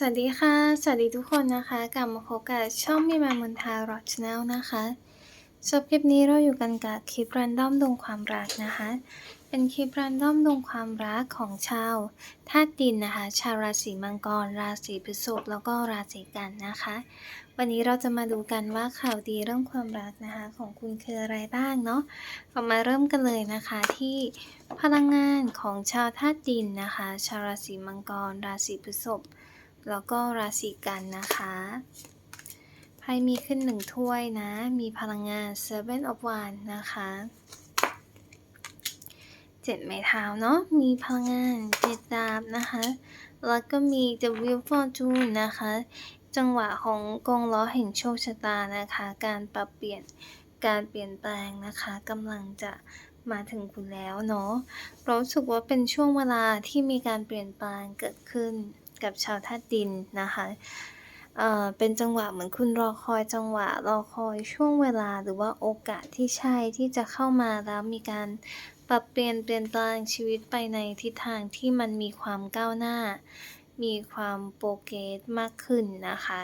สวัสดีค่ะ สวัสดีทุกคนนะคะ กลับมาพบกับช่องมีมามนทารอชแนลนะคะสำหรับคลิปนี้เราอยู่กันกับคลิปรันดอมดวงความรักนะคะ เป็นคลิปรันดอมดวงความรักของชาวธาตุดินนะคะ ชาวราศีมังกร ราศีพฤษภแล้วก็ราศีกันนะคะ วันนี้เราจะมาดูกันว่าข่าวดีเรื่องความรักนะคะ ของคุณคืออะไรบ้างเนาะเรามาเริ่มกันเลยนะคะที่พลังงานของชาวธาตุดินนะคะ ชาวราศีมังกร ราศีพฤษภ แล้วก็ราศีกันนะคะไพ่มีขึ้นหนึ่งถ้วยนะ มีพลังงาน Seven of Wands นะคะเจ็ดไม้เท้าเนาะ มีพลังงานเจ็ดดาบนะคะ แล้วก็มี The Wheel Fortune นะคะ จังหวะของกงล้อแห่งโชคชะตานะคะ การปรับเปลี่ยน การเปลี่ยนแปลงนะคะกำลังจะมาถึงคุณแล้วเนาะรู้สึกว่าเป็นช่วงเวลาที่มีการเปลี่ยนแปลงเกิดขึ้น กับชาวธาตุดินนะคะเอ่อเป็นจังหวะเหมือนคุณรอคอยจังหวะรอคอยช่วงเวลาหรือว่าโอกาสที่ใช่ที่จะเข้ามาแล้วมีการปรับเปลี่ยนเปลี่ยนแปลงชีวิตไปในทิศทางที่มันมีความก้าวหน้า มีความโปรเกรสมากขึ้นนะคะ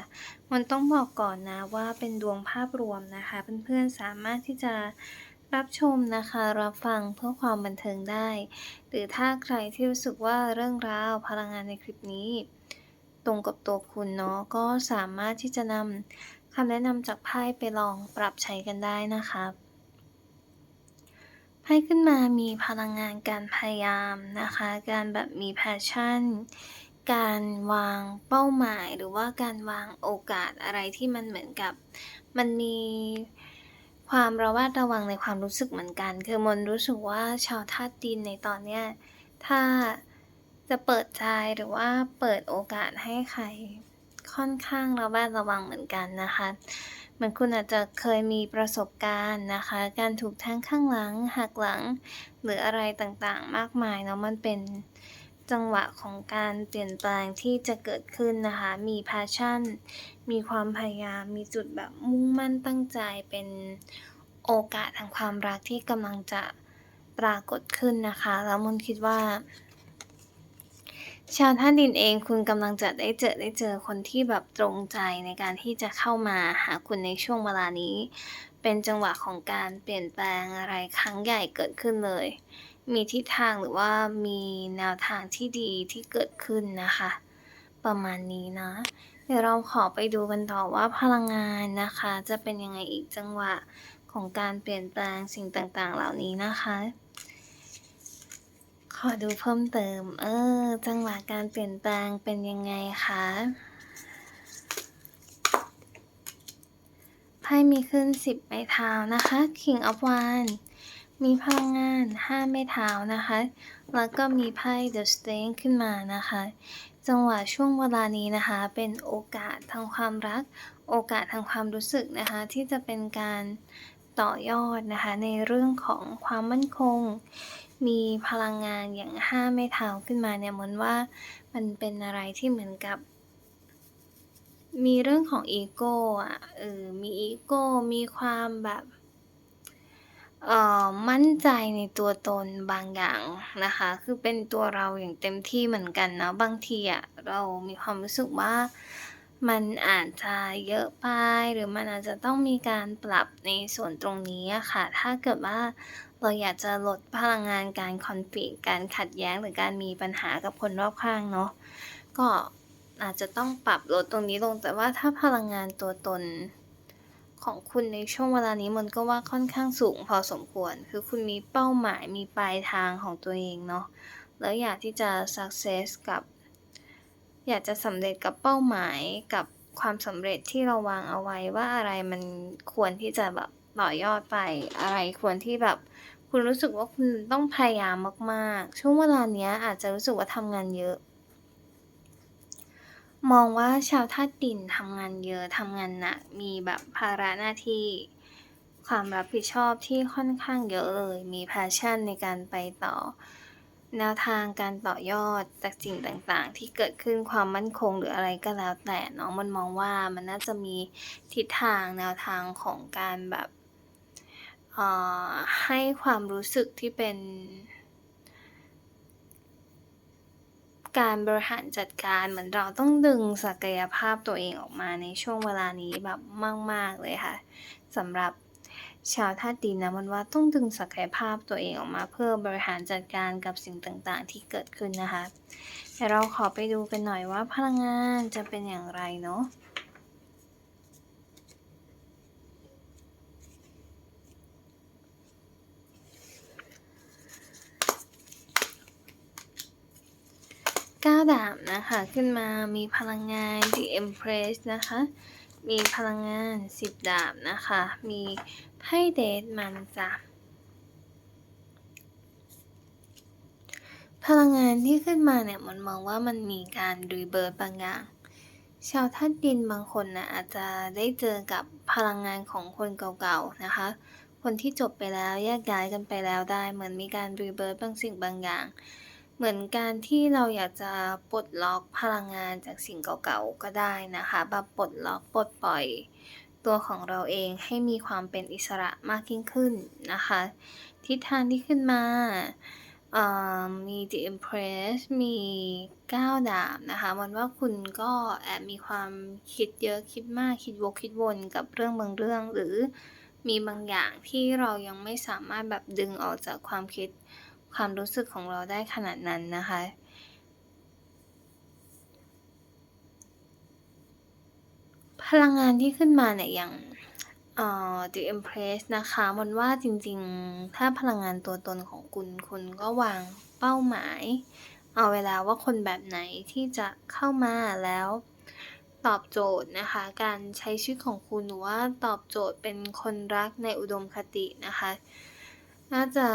มันต้องบอกก่อนนะว่าเป็นดวงภาพรวมนะคะ เพื่อนๆสามารถที่จะ รับชมนะคะ รับฟังเพื่อความบันเทิงได้ หรือถ้าใครที่รู้สึกว่าเรื่องราวพลังงานในคลิปนี้ ตรงกับตัวคุณเนาะก็สามารถที่จะนำคำแนะนำจากไพ่ไปลองปรับใช้กันได้นะคะไพ่ขึ้นมามีพลังงานการพยายามนะคะ การแบบมีแพชชั่น การวางเป้าหมายหรือว่าการวางโอกาสอะไรที่มันเหมือนกับ มันมี ความระแวดระวังในความรู้สึกเหมือนกัน คือมนรู้สึกว่าชาวธาตุดินในตอนเนี้ยถ้าจะเปิดใจหรือว่าเปิดโอกาสให้ใครค่อนข้างระแวดระวังเหมือนกันนะคะเหมือนคุณอาจจะเคยมีประสบการณ์นะคะ การถูกแทงข้างหลังหักหลัง หรืออะไรต่างๆ มากมายเนาะมันเป็น จังหวะของการเปลี่ยนแปลงที่จะเกิดขึ้นนะคะ มีพชชั่น มีความพยายาม มีจุดแบบมุ่งมั่นตั้งใจ เป็นโอกาสทางความรักที่กำลังจะปรากฏขึ้นนะคะ แล้วมนคิดว่า ชาวท่าดินเองคุณกำลังจะได้เจอได้เจอคนที่แบบตรงใจในการที่จะเข้ามาหาคุณในช่วงเวลานี้ เป็นจังหวะของการเปลี่ยนแปลงอะไรครั้งใหญ่เกิดขึ้นเลย มีทิศทางหรือว่ามีแนวทางที่ดีที่เกิดขึ้นนะคะ ประมาณนี้นะ เดี๋ยวเราขอไปดูกันต่อว่าพลังงานนะคะ จะเป็นยังไงอีกจังหวะของการเปลี่ยนแปลงสิ่งต่างๆ เหล่านี้นะคะ ขอดูเพิ่มเติม เออ จังหวะการเปลี่ยนแปลงเป็นยังไงคะไพ่มีขึ้น10ไม้เท้านะคะ King of Wands มีพลังงาน5ไม้เท้านะคะ แล้วก็มีไพ่ The Strength ขึ้นมานะคะ จังหวะช่วงเวลานี้นะคะ เป็นโอกาสทางความรัก โอกาสทางความรู้สึกนะคะ ที่จะเป็นการต่อยอดนะคะ ในเรื่องของความมั่นคง มีพลังงานอย่างห้าไม้เท้าขึ้นมาเนี่ยเหมือนว่ามันเป็นอะไรที่เหมือนกับ มีเรื่องของอีโก้อะเออมีอีโก้ มีความแบบ เอ่อมั่นใจในตัวตนบางอย่างนะคะ คือเป็นตัวเราอย่างเต็มที่เหมือนกันเนาะบางทีอะเรามีความรู้สึกว่ามันอาจจะเยอะไป หรือมันอาจจะต้องมีการปรับในส่วนตรงนี้อะค่ะ ถ้าเกิดว่าเราอยากจะลดพลังงานการคอนฟ lict การขัดแย้งหรือการมีปัญหากับคนรอบข้างเนาะก็อาจจะต้องปรับลดตรงนี้ลงแต่ว่าถ้าพลังงานตัวตน ของคุณในช่วงเวลานี้มันก็ว่าค่อนข้างสูงพอสมควร คือคุณมีเป้าหมายมีปลายทางของตัวเองเนาะแล้วอยากที่จะ success กับ อยากจะสำเร็จกับเป้าหมายกับความสำเร็จที่เราวางเอาไว้ว่าอะไรมันควรที่จะแบบต่อยอดไปอะไรควรที่แบบคุณรู้สึกว่าคุณต้องพยายามมาก ๆ ช่วงเวลาเนี้ยอาจจะรู้สึกว่าทำงานเยอะ มองว่าชาวธาตุดินทำงานเยอะทำงานหนักมีแบบภาระหน้าที่ ความรับผิดชอบที่ค่อนข้างเยอะเลย มี passion ในการไปต่อ แนวทางการต่อยอดจากสิ่งต่างๆ ที่เกิดขึ้นความมั่นคงหรืออะไรก็แล้วแต่เนาะมันมองว่ามันน่าจะมีทิศทางแนวทางของการแบบเอ่อให้ความรู้สึกที่เป็น การบริหารจัดการเหมือนเราต้องดึงศักยภาพตัวเองออกมาในช่วงเวลานี้แบบมาก ๆ เลยค่ะสำหรับชาวธาตุดินนะมันว่าต้องดึงศักยภาพตัวเองออกมาเพื่อบริหารจัดการกับสิ่งต่างๆ ที่เกิดขึ้นนะคะเดี๋ยวเราขอไปดูกันหน่อยว่าพลังงานจะเป็นอย่างไรเนาะ ก้าดาบนะคะ ขึ้นมามีพลังงาน The Empress นะคะ มีพลังงานสิบดาบนะคะ มีไพ่เดทมานจ๊ะพลังงานที่ขึ้นมาเนี่ยมันมองว่ามันมีการรีเบิร์ตบางอย่าง ชาวธาตุดินบางคนนะอาจจะได้เจอกับพลังงานของคนเก่าๆนะคะ คนที่จบไปแล้วแยกย้ายกันไปแล้วได้ เหมือนมีการรีเบิร์ตบางสิ่งบางอย่าง เหมือนการที่เราอยากจะปลดล็อกพลังงานจากสิ่งเก่าๆก็ได้นะคะแบบปลดล็อกปลดปล่อย ตัวของเราเองให้มีความเป็นอิสระมากยิ่งขึ้นนะคะ ทิศทางที่ขึ้นมามี The Empress มี 9 ดาบนะคะ มันว่าคุณก็แอบมีความคิดเยอะคิดมากคิดวกคิดวนกับเรื่องบางเรื่อง หรือมีบางอย่างที่เรายังไม่สามารถแบบดึงออกจากความคิด ความรู้สึกของเราได้ขนาดนั้นนะคะ พลังงานที่ขึ้นมาเนี่ยอย่าง The Empress นะคะมันว่าจริงๆ ถ้าพลังงานตัวตนของคุณคุณก็วางเป้าหมาย เอาเวลาว่าคนแบบไหนที่จะเข้ามาแล้วตอบโจทย์นะคะ การใช้ชีวิตของคุณหรือว่าตอบโจทย์เป็นคนรักในอุดมคตินะคะ น่าจะ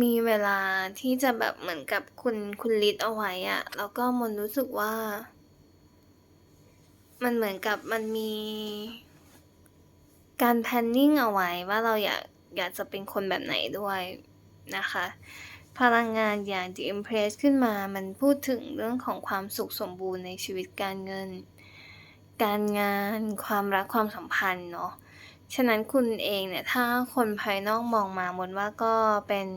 มีเวลาที่จะแบบเหมือนกับคุณคุณลิดเอาไว้อะแล้วก็มนรู้สึกว่า มันเหมือนกับมันมี การแพนนิ่งเอาไว้ว่าเราอยากอยากจะเป็นคนแบบไหนด้วยนะคะ พลังงานอย่าง The Empress ขึ้นมา มันพูดถึงเรื่องของความสุขสมบูรณ์ในชีวิตการเงิน การงานความรักความสัมพันธ์เนาะ ฉะนั้นคุณเองเนี่ย ถ้าคนภายนอกมองมามนว่าก็เป็น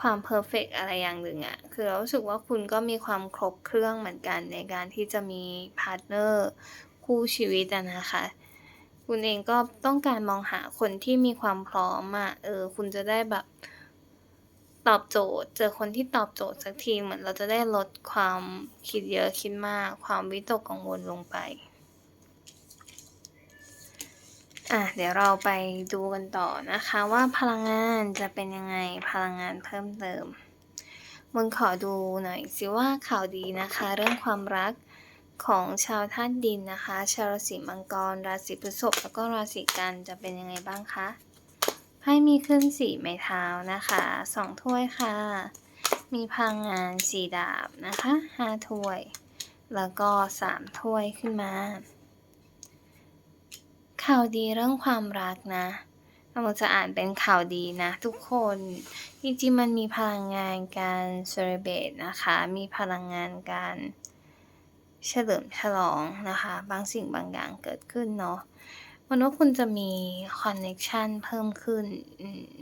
ความเพอร์เฟกอะไรอย่างหนึ่งอะคือเรารู้สึกว่าคุณก็มีความครบเครื่องเหมือนกันในการที่จะมีพาร์ทเนอร์คู่ชีวิตนะคะ คุณเองก็ต้องการมองหาคนที่มีความพร้อมอะเออ คุณจะได้แบบตอบโจทย์ เจอคนที่ตอบโจทย์สักทีเหมือนเราจะได้ลดความคิดเยอะคิดมาก ความวิตกกังวลลงไป อะเดี๋ยวเราไปดูกันต่อนะคะว่าพลังงานจะเป็นยังไงพลังงานเพิ่มเติมมึงขอดูหน่อยสิว่าข่าวดีนะคะ เรื่องความรักของชาวธาตุดินนะคะ ชาวราศีมังกร ราศีพฤษภแล้วก็ราศีกันจะเป็นยังไงบ้างคะไพ่มีขึ้นสี่ไม้เท้านะคะสองถ้วยค่ะ มีพลังงานสี่ดาบนะคะห้าถ้วย แล้วก็สามถ้วยขึ้นมา ข่าวดีเรื่องความรักนะเราจะอ่านเป็นข่าวดีนะทุกคน จริงๆมันมีพลังงานการเซเลบตนะคะ มีพลังงานการเฉลิมฉลองนะคะ บางสิ่งบางอย่างเกิดขึ้นเนาะมันว่าคุณจะมีคอนเน็ชันเพิ่มขึ้น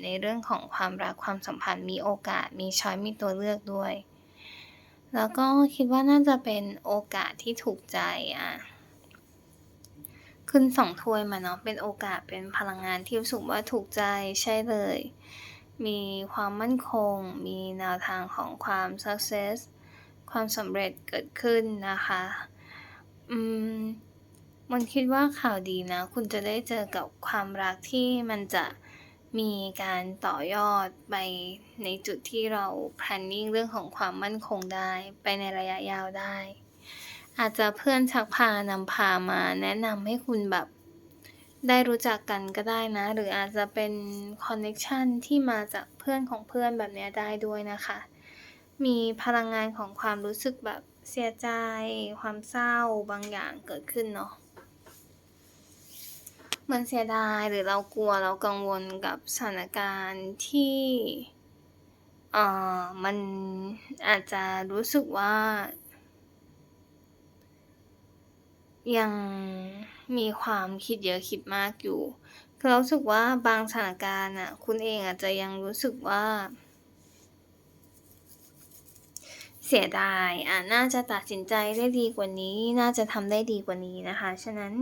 ในเรื่องของความรักความสัมพันธ์มีโอกาสมีช้อยมีตัวเลือกด้วย แล้วก็คิดว่าน่าจะเป็นโอกาสที่ถูกใจอะ ขึ้นสองถ้วยมาเนาะเป็นโอกาสเป็นพลังงานที่รู้สึกว่าถูกใจใช่เลย มีความมั่นคง มีแนวทางของความ success ความสำเร็จเกิดขึ้นนะคะ อืมมันคิดว่าข่าวดีนะ คุณจะได้เจอกับความรักที่มันจะมีการต่อยอดไปในจุดที่เรา planning เรื่องของความมั่นคงได้ ไปในระยะยาวได้ อาจจะเพื่อนชักพานำพามาแนะนำให้คุณแบบได้รู้จักกันก็ได้นะ หรืออาจจะเป็นคอนเน็ชันที่มาจากเพื่อนของเพื่อนแบบนี้ได้ด้วยนะคะ มีพลังงานของความรู้สึกแบบเสียใจ ความเศร้าบางอย่างเกิดขึ้นเนาะมันเสียดายหรือเรากลัวเรากังวลกับสถานการณ์ที่เอ่อมันอาจจะรู้สึกว่า ยังมีความคิดเยอะคิดมากอยู่ คือรู้สึกว่าบางสถานการณ์อะ คุณเองอาจจะยังรู้สึกว่า เสียดายอะน่าจะตัดสินใจได้ดีกว่านี้ น่าจะทำได้ดีกว่านี้นะคะ ฉะนั้น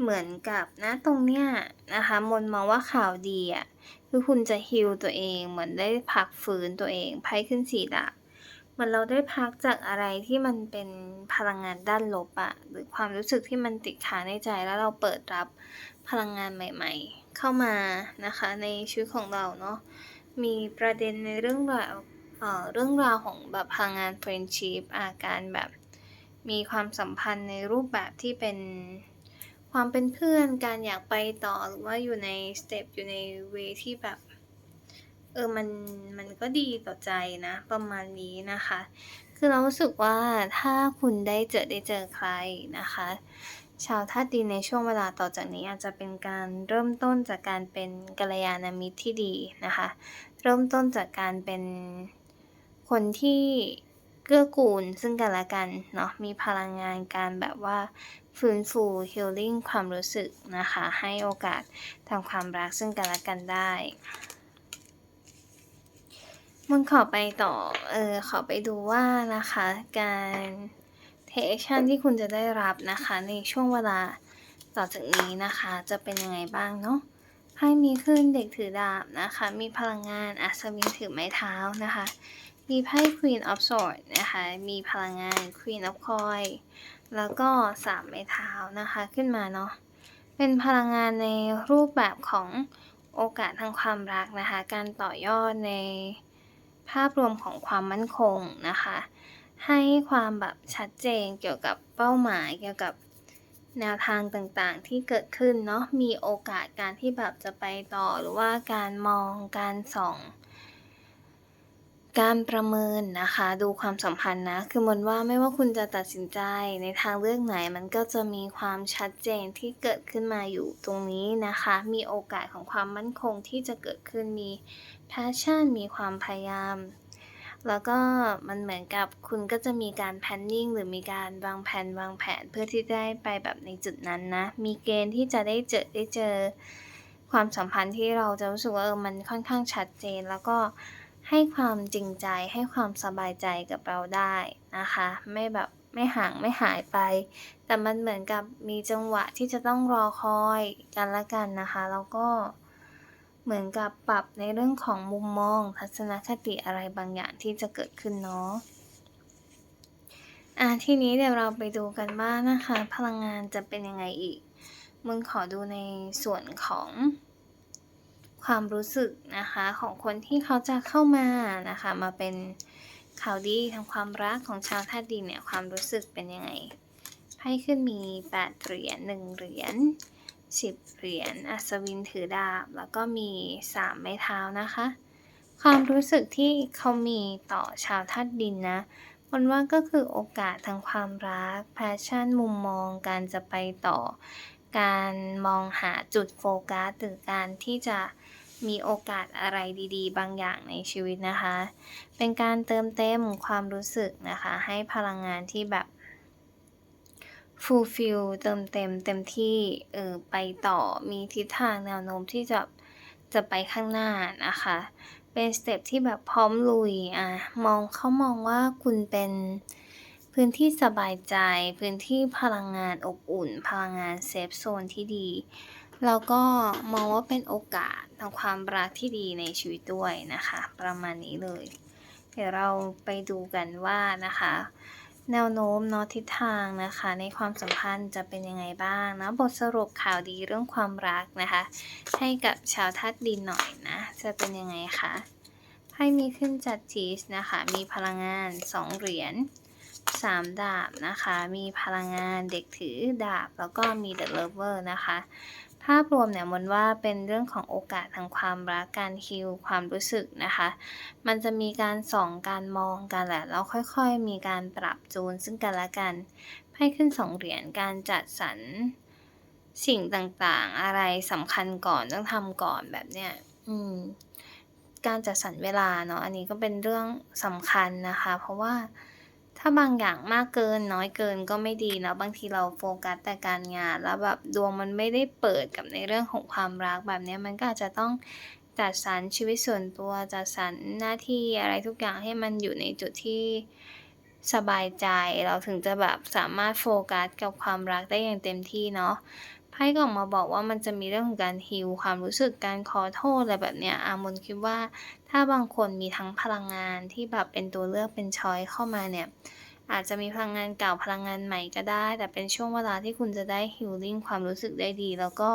เหมือนกับนะตรงเนี้ยนะคะ มนมองว่าข่าวดีอะ คือคุณจะฮิลตัวเอง เหมือนได้พักฟื้นตัวเองไพ่ขึ้นสีดาบ เหมือนเราได้พักจากอะไรที่มันเป็นพลังงานด้านลบอะหรือความรู้สึกที่มันติดค้างในใจแล้วเราเปิดรับพลังงานใหม่ ๆ เข้ามานะคะในชีวิตของเราเนาะมีประเด็นในเรื่องราวเอ่อเรื่องราวของแบบพลังงาน friendship อาการแบบมีความสัมพันธ์ในรูปแบบที่เป็นความเป็นเพื่อนการอยากไปต่อหรือว่าอยู่ในสเต็ปอยู่ในเวที่แบบ เออมันมันก็ดีต่อใจนะ ประมาณนี้นะคะ คือเรารู้สึกว่าถ้าคุณได้เจอได้เจอใครนะคะ ชาวธาตุดินในช่วงเวลาต่อจากนี้อาจจะเป็นการเริ่มต้นจากการเป็นกัลยาณมิตรที่ดีนะคะ เริ่มต้นจากการเป็นคนที่เกื้อกูลซึ่งกันและกันเนาะมีพลังงานการแบบว่าฟื้นฟูฮิลลิ่งความรู้สึกนะคะ ให้โอกาสทำความรักซึ่งกันและกันได้ มึงขอไปต่อ เออ ขอไปดูว่านะคะ การเทคชั่นที่คุณจะได้รับนะคะ ในช่วงเวลาต่อจากนี้นะคะ จะเป็นยังไงบ้างเนาะไพ่มีขึ้นเด็กถือดาบนะคะ มีพลังงานอัศวินถือไม้เท้านะคะ มีไพ่ Queen of Swords นะคะ มีพลังงาน Queen of Coin แล้วก็สามไม้เท้านะคะขึ้นมาเนาะ เป็นพลังงานในรูปแบบของโอกาสทางความรักนะคะ การต่อยอดใน ภาพรวมของความมั่นคงนะคะ ให้ความแบบชัดเจนเกี่ยวกับเป้าหมายเกี่ยวกับแนวทางต่างๆที่เกิดขึ้นเนาะมีโอกาสการที่แบบจะไปต่อหรือว่าการมองการส่อง การประเมินนะคะดูความสัมพันธ์นะ คือมันว่าไม่ว่าคุณจะตัดสินใจในทางเลือกไหน มันก็จะมีความชัดเจนที่เกิดขึ้นมาอยู่ตรงนี้นะคะ มีโอกาสของความมั่นคงที่จะเกิดขึ้นมี passion มีความพยายาม แล้วก็มันเหมือนกับคุณก็จะมีการ planning หรือมีการวางแผนวางแผนเพื่อที่ได้ไปแบบในจุดนั้นนะ มีเกณฑ์ที่จะได้เจอได้เจอ ความสัมพันธ์ที่เราจะรู้สึกว่าเออมันค่อนข้างชัดเจนแล้วก็ ให้ความจริงใจให้ความสบายใจกับเราได้นะคะ ไม่แบบไม่ห่างไม่หายไป แต่มันเหมือนกับมีจังหวะที่จะต้องรอคอยกันละกันนะคะ แล้วก็เหมือนกับปรับในเรื่องของมุมมอง ทัศนคติอะไรบางอย่างที่จะเกิดขึ้นเนาะอะทีนี้เดี๋ยวเราไปดูกันว่านะคะ พลังงานจะเป็นยังไงอีก มึงขอดูในส่วนของ ความรู้สึกนะคะของคนที่เขาจะเข้ามานะคะมาเป็นข่าวดีทางความรักของชาวธาตุดินเนี่ยความรู้สึกเป็นยังไงไพ่ขึ้นมี 8 เหรียญ1เหรียญ10 เหรียญอัศวินถือดาบ แล้วก็มี 3 ไม้เท้านะคะ ความรู้สึกที่เขามีต่อชาวธาตุดินนะมันว่าก็คือโอกาสทางความรักแพชชั่นมุมมองการจะไปต่อ การมองหาจุดโฟกัสหรือการที่จะ มีโอกาสอะไรดีๆ บางอย่างในชีวิตนะคะ เป็นการเติมเต็มความรู้สึกนะคะ ให้พลังงานที่แบบ fulfill เติมเต็มเต็มที่เออไปต่อมีทิศทางแนวโน้มที่จะจะไปข้างหน้านะคะ เป็นสเต็ปที่แบบพร้อมลุยอะมองเขามองว่าคุณเป็นพื้นที่สบายใจ พื้นที่พลังงานอบอุ่น พลังงานเซฟโซนที่ดี แล้วก็มองว่าเป็นโอกาสทางความรักที่ดีในชีวิตด้วยนะคะ ประมาณนี้เลย เดี๋ยวเราไปดูกันว่านะคะ แนวโน้มเนาะทิศทางนะคะ ในความสัมพันธ์จะเป็นยังไงบ้างนะบทสรุปข่าวดีเรื่องความรักนะคะ ให้กับชาวธาตุดินหน่อยนะ จะเป็นยังไงคะไพ่มีขึ้นจัดจีสนะคะ มีพลังงาน 2 เหรียญ 3ดาบนะคะ มีพลังงานเด็กถือดาบ แล้วก็มี The Lover นะคะ ภาพรวมเนี่ยมนว่าเป็นเรื่องของโอกาสทางความรักการฮิลความรู้สึกนะคะ มันจะมีการส่องการมองกันแหละแล้วค่อยๆ มีการปรับจูนซึ่งกันและกันไพ่ขึ้นสองเหรียญการจัดสรรสิ่งต่างๆ อะไรสำคัญก่อนต้องทำก่อนแบบเนี้ยอืมการจัดสรรเวลาเนาะอันนี้ก็เป็นเรื่องสำคัญนะคะ เพราะว่า ถ้าบางอย่างมากเกินน้อยเกินก็ไม่ดีนะบางทีเราโฟกัสแต่การงาน แล้วแบบดวงมันไม่ได้เปิดกับในเรื่องของความรักแบบนี้มันก็อาจจะต้องจัดสรรชีวิตส่วนตัวจัดสรรหน้าที่อะไรทุกอย่างให้มันอยู่ในจุดที่สบายใจเราถึงจะแบบสามารถโฟกัสกับความรักได้อย่างเต็มที่เนาะ ไพ่ก็ออกมาบอกว่ามันจะมีเรื่องของการ heal ความรู้สึกการขอโทษอะไรแบบเนี้ยอามนคิดว่า ถ้าบางคนมีทั้งพลังงานที่แบบเป็นตัวเลือกเป็นชอยเข้ามาเนี่ยอาจจะมีพลังงานเก่าพลังงานใหม่ก็ได้ แต่เป็นช่วงเวลาที่คุณจะได้ healing ความรู้สึกได้ดี แล้วก็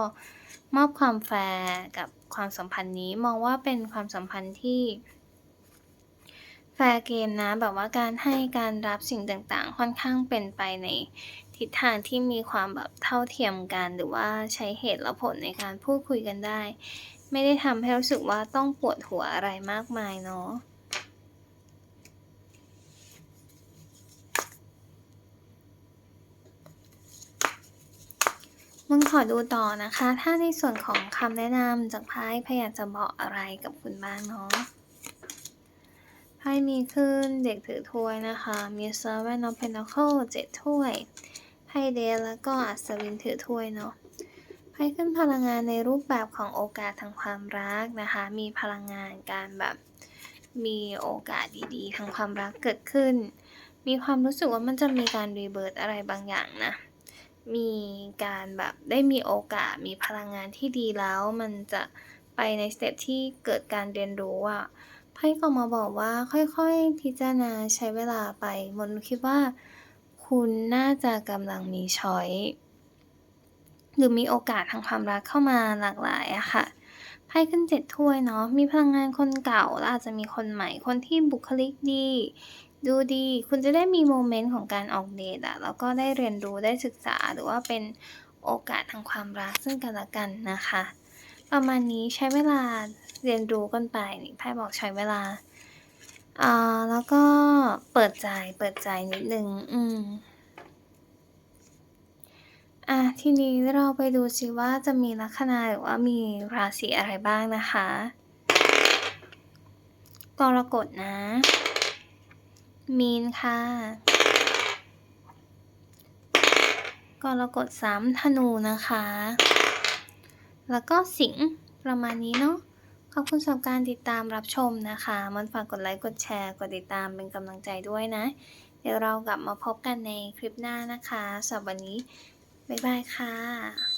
มอบความแฟร์กับความสัมพันธ์นี้มองว่าเป็นความสัมพันธ์ที่แฟร์เกมนะแบบว่าการให้การรับสิ่งต่างๆ ค่อนข้างเป็นไปใน ทิศทางที่มีความแบบเท่าเทียมกัน หรือว่าใช้เหตุและผลในการพูดคุยกันได้ ไม่ได้ทำให้รู้สึกว่าต้องปวดหัวอะไรมากมายเนาะมนขอดูต่อนะคะ ถ้าในส่วนของคำแนะนำจากไพ่พ่อยากจะบอกอะไรกับคุณบ้างเนาะไพ่มีขึ้นเด็กถือถ้วยนะคะ มี Seven of Pentacles เจ็ดถ้วย ไพ่เดสแล้วก็อัศวินถือถ้วยเนาะไพ่ขึ้นพลังงานในรูปแบบของโอกาสทางความรักนะคะ มีพลังงานการแบบมีโอกาสดีๆทางความรักเกิดขึ้น มีความรู้สึกว่ามันจะมีการ rebirth อะไรบางอย่างนะ มีการแบบได้มีโอกาสมีพลังงานที่ดีแล้ว มันจะไปในสเต็ปที่เกิดการเรียนรู้อะไพ่ก็มาบอกว่าค่อยๆพิจารณาใช้เวลาไปมนคิดว่า คุณน่าจะกำลังมีช้อยหรือมีโอกาสทางความรักเข้ามาหลากหลายอะค่ะไพ่ขึ้นเจ็ดถ้วยเนาะมีพลังงานคนเก่าแล้วอาจจะมีคนใหม่คนที่บุคลิกดี ดูดี คุณจะได้มีโมเมนต์ของการออกเดตอะแล้วก็ได้เรียนรู้ได้ศึกษาหรือว่าเป็นโอกาสทางความรักซึ่งกันและกันนะคะ ประมาณนี้ใช้เวลาเรียนรู้กันไปนี่ไพ่บอกใช้เวลา อ่าแล้วก็เปิดใจเปิดใจนิดนึงอืมอ่าทีนี้เราไปดูซิว่าจะมีลัคนาหรือว่ามีราศีอะไรบ้างนะคะกรกฎนะ มีนค่ะกรกฎ3ธนูนะคะ แล้วก็สิงประมาณนี้เนาะ ขอบคุณสำหรับการติดตามรับชมนะคะมนฝากกดไลค์ กดแชร์ กดติดตามเป็นกำลังใจด้วยนะ เดี๋ยวเรากลับมาพบกันในคลิปหน้านะคะสำหรับวันนี้ บ๊ายบายค่ะ